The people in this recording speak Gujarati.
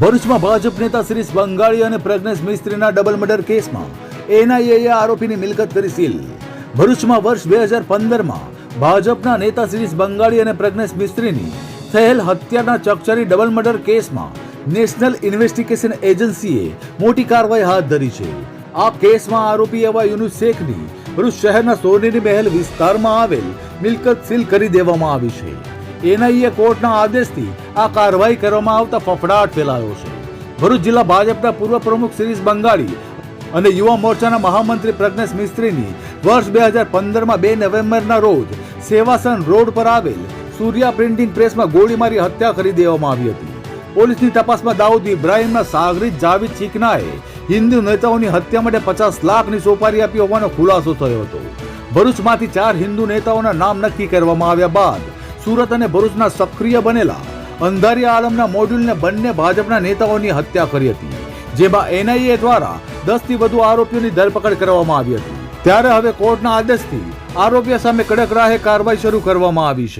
ભરૂચમાં ભાજપ નેતા શ્રીષ બંગાળી અને પ્રજ્ઞેશ મિસ્ત્રીના ડબલ મર્ડર કેસમાં એનઆઈએએ આરોપીની મિલકત કરી સીલ. ભરૂચમાં વર્ષ બે હજાર પંદરમાં ભાજપના નેતા શ્રીષ બંગાળી અને પ્રજ્ઞેશ મિસ્ત્રીની થયેલ હત્યાના ચકચારી ડબલ મર્ડર કેસમાં નેશનલ ઇન્વેસ્ટિગેશન એજન્સીએ મોટી કાર્યવાહી હાથ ધરી છે. આ કેસમાં આરોપી એવા યુનુસ શેખની ભરૂચ શહેરના સોનેરી મહેલ વિસ્તારમાં આવેલ મિલકત સીલ કરી દેવામાં આવી છે. એનઆઈએ કોર્ટના આદેશથી આ કાર્યવાહી કરવામાં આવતા ફફડાટ ફેલાયો છે. ભરૂચ જિલ્લા ભાજપના પૂર્વ પ્રમુખ શિરીષ બંગાળી અને યુવા મોરચાના મહામંત્રી પ્રજ્ઞેશ મિસ્ત્રીની વર્ષ બે હજાર પંદરમાં બે નવેમ્બરના રોજ સેવાસન રોડ પર આવેલ સૂર્યા પ્રિન્ટિંગ પ્રેસમાં ગોળી મારી હત્યા કરી દેવામાં આવી હતી. પોલીસની તપાસમાં દાઉદ ઇબ્રાહીમના સાગરીત જાવિદ ચીકનાએ હિન્દુ નેતાઓની હત્યા માટે પચાસ લાખની સોપારી આપી હોવાનો ખુલાસો થયો હતો. ભરૂચમાંથી ચાર હિન્દુ નેતાઓના નામ નક્કી કરવામાં આવ્યા બાદ સુરત અને ભરૂચના સક્રિય બનેલા અંધારિયા આલમના મોડ્યુલને બંને ભાજપના નેતાઓની હત્યા કરી હતી, જેમાં એનઆઈએ દ્વારા દસથી વધુ આરોપીઓની ધરપકડ કરવામાં આવી હતી. ત્યારે હવે કોર્ટના આદેશથી આરોપીઓ સામે કડક રાહે કાર્યવાહી શરૂ કરવામાં આવી છે.